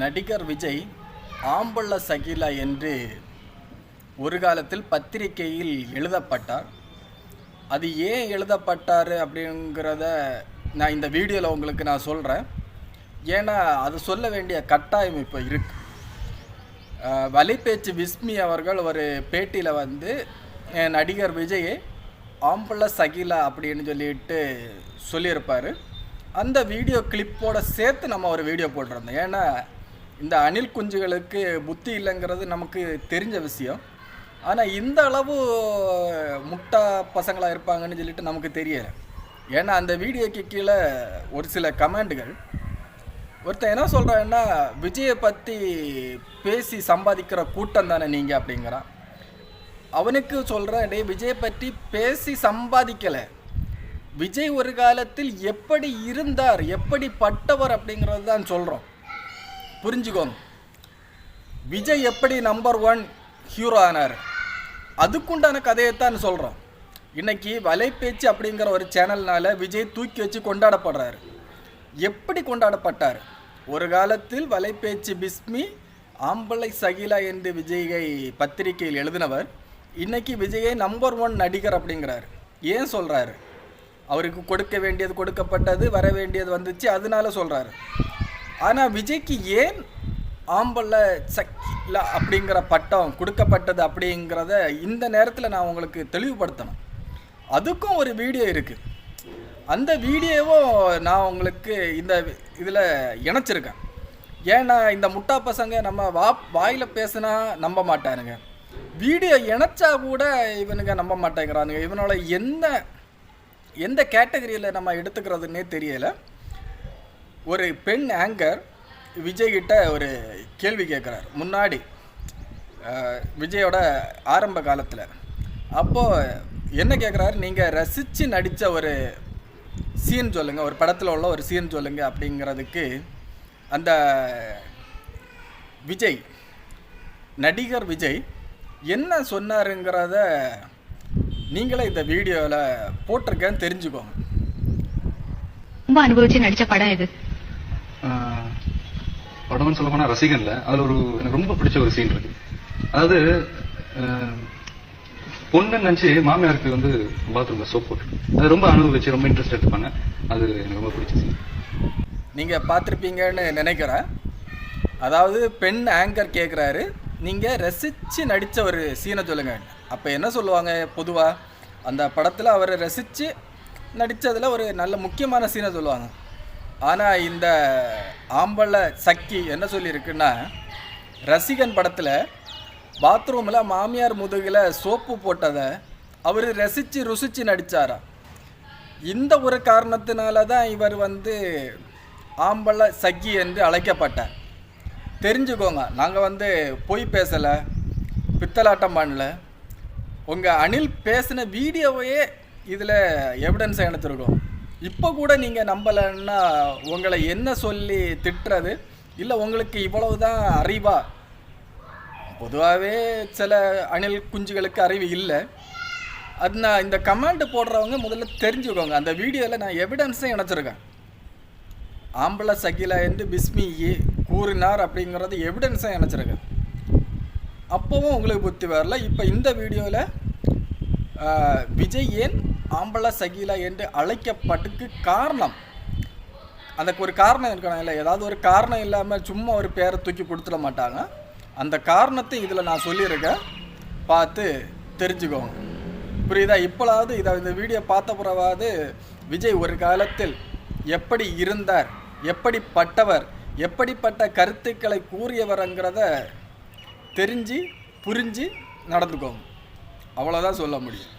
நடிகர் விஜய் ஆம்பள்ள சகிலா என்று ஒரு காலத்தில் பத்திரிகையில் எழுதப்பட்டார். அது ஏன் எழுதப்பட்டார் அப்படிங்கிறத நான் இந்த வீடியோவில் உங்களுக்கு நான் சொல்கிறேன் ஏன்னா அது சொல்ல வேண்டிய கட்டாயம் இப்போ இருக்கு. வலைபேச்சு விஸ்மி அவர்கள் ஒரு பேட்டியில் வந்து நடிகர் விஜயை ஆம்பள சகிலா அப்படின்னு சொல்லிட்டு சொல்லியிருப்பார். அந்த வீடியோ கிளிப்போட சேர்த்து நம்ம ஒரு வீடியோ போட்டிருந்தோம். ஏன்னா இந்த அணில் குஞ்சுகளுக்கு புத்தி இல்லைங்கிறது நமக்கு தெரிஞ்ச விஷயம். ஆனால் இந்த அளவு முட்டா பசங்களாக இருப்பாங்கன்னு சொல்லிட்டு நமக்கு தெரியல. ஏன்னா அந்த வீடியோக்கு கீழே ஒரு சில கமெண்டுகள். ஒருத்தன் என்ன சொல்கிறான்னா விஜயை பற்றி பேசி சம்பாதிக்கிற கூட்டம் தானே நீங்கள் அப்படிங்கிறான். அவனுக்கு சொல்கிறேன் டேய் விஜயை பற்றி பேசி சம்பாதிக்கலை. விஜய் ஒரு காலத்தில் எப்படி இருந்தார் எப்படி பட்டவர் அப்படிங்கிறது தான் சொல்கிறோம் புரிஞ்சுக்கோங்க. விஜய் எப்படி நம்பர் ஒன் ஹீரோ ஆனார்? அதுக்குண்டான கதையை தான் சொல்கிறோம் இன்னைக்கு வலைப்பேச்சு அப்படிங்கிற ஒரு சேனல்னால் விஜய் தூக்கி வச்சு கொண்டாடப்படுறாரு. எப்படி கொண்டாடப்பட்டார்? ஒரு காலத்தில் வலைப்பேச்சு பிஸ்மி ஆம்பளை சகிலா என்று விஜயை பத்திரிகையில் எழுதினவர். இன்னைக்கு விஜயை நம்பர் ஒன் நடிகர் அப்படிங்கிறார். ஏன் சொல்கிறாரு அவருக்கு கொடுக்க வேண்டியது கொடுக்கப்பட்டது வர வேண்டியது வந்துச்சு அதனால சொல்கிறாரு ஆனால் விஜய்க்கு ஏன் ஆம்பள சக்கில அப்படிங்கிற பட்டம் கொடுக்கப்பட்டது அப்படிங்கிறத இந்த நேரத்தில் நான் உங்களுக்கு தெளிவுபடுத்தணும். அதுக்கும் ஒரு வீடியோ இருக்குது அந்த வீடியோவும் நான் உங்களுக்கு இந்த இதில் இணைச்சிருக்கேன். ஏன்னா இந்த முட்டா பசங்க நம்ம வா வாயில் பேசுனா நம்ப மாட்டானுங்க. வீடியோ இணைச்சா கூட இவனுங்க நம்ப மாட்டேங்கிறானுங்க. இவனோட எந்த எந்த கேட்டகரியில் நம்ம எடுத்துக்கிறதுனே தெரியலை. ஒரு பெண் ஆங்கர் விஜய்கிட்ட ஒரு கேள்வி கேட்குறார் முன்னாடி விஜயோட ஆரம்ப காலத்தில். அப்போது என்ன கேட்குறாரு நீங்கள் ரசித்து நடித்த ஒரு சீன் சொல்லுங்கள் ஒரு படத்தில் உள்ள ஒரு சீன் சொல்லுங்கள் அப்படிங்கிறதுக்கு அந்த விஜய் நடிகர் விஜய் என்ன சொன்னாருங்கிறத நீங்களே இந்த வீடியோவில் போட்டிருக்கேன்னு தெரிஞ்சுக்கோங்க. ரொம்ப அனுபவிச்சு நடித்த படம் இது. படம்னு சொல்ல போனா ரசிகன்ல அதுல ஒரு எனக்கு ரொம்ப பிடிச்ச ஒரு சீன் இருக்கு. அதாவது பொண்ணு நினைச்சு மாமியாருக்கு வந்து பாத்ரூம்ல சோப் போட்டு அது ரொம்ப அனுபவிச்சு ரொம்ப இன்ட்ரெஸ்ட் எடுத்துப்பாங்க. அது எனக்கு ரொம்ப பிடிச்ச சீன் நீங்கள் பார்த்துருப்பீங்கன்னு நினைக்கிறேன். அதாவது பெண் ஆங்கர் கேட்குறாரு நீங்கள் ரசித்து நடித்த ஒரு சீனை சொல்லுங்கள் அப்போ என்ன சொல்லுவாங்க பொதுவாக அந்த படத்தில் அவரை ரசித்து நடித்ததில் ஒரு நல்ல முக்கியமான சீனை சொல்லுவாங்க. ஆனால் இந்த ஆம்பளை சக்கி என்ன சொல்லியிருக்குன்னா ரசிகன் படத்தில் பாத்ரூமில் மாமியார் முதுகில் சோப்பு போட்டதை அவர் ரசித்து ருசித்து நடித்தாரா இந்த ஒரு காரணத்தினால தான் இவர் வந்து ஆம்பளை சக்கி என்று அழைக்கப்பட்டார். தெரிஞ்சுக்கோங்க நாங்கள் வந்து பொய் பேசலை பித்தலாட்டம் பண்ணல. உங்கள் அணில் பேசின வீடியோவையே இதில் எவிடன்ஸை எடுத்துருக்கோம். இப்போ கூட நீங்கள் நம்பலைன்னா உங்களை என்ன சொல்லி திட்டுறது? இல்லை உங்களுக்கு இவ்வளவு தான் அறிவா? பொதுவாகவே சில அணில் குஞ்சுகளுக்கு அறிவு இல்லை. அது நான் இந்த கமெண்ட் போடுறவங்க முதல்ல தெரிஞ்சுக்கோங்க. அந்த வீடியோவில் நான் எவிடன்ஸும் இணைச்சிருக்கேன். ஆம்பளை சகிலா என்று பிஸ்மி கூறினார் அப்படிங்கிறது எவிடன்ஸும் இணைச்சிருக்கேன். அப்போவும் உங்களுக்கு புத்தி வரல. இப்போ இந்த வீடியோவில் விஜய் ஏன் ஆம்பளை சகிலா என்று அழைக்கப்பட்டுக்கு காரணம். அதுக்கு ஒரு காரணம் இருக்கணும். இல்லை ஏதாவது ஒரு காரணம் இல்லாமல் சும்மா ஒரு பேரை தூக்கி கொடுத்துட மாட்டாங்க. அந்த காரணத்தை இதில் நான் சொல்லியிருக்கேன். பார்த்து தெரிஞ்சுக்கோங்க. புரியுதா? இப்போலாவது இதை இந்த வீடியோ பார்த்த பிறவாது விஜய் ஒரு காலத்தில் எப்படி இருந்தார் எப்படிப்பட்டவர் எப்படிப்பட்ட கருத்துக்களை கூறியவர்ங்கிறத தெரிஞ்சு புரிஞ்சு நடந்துக்கோங்க. அவ்வளோதான் சொல்ல முடியும்.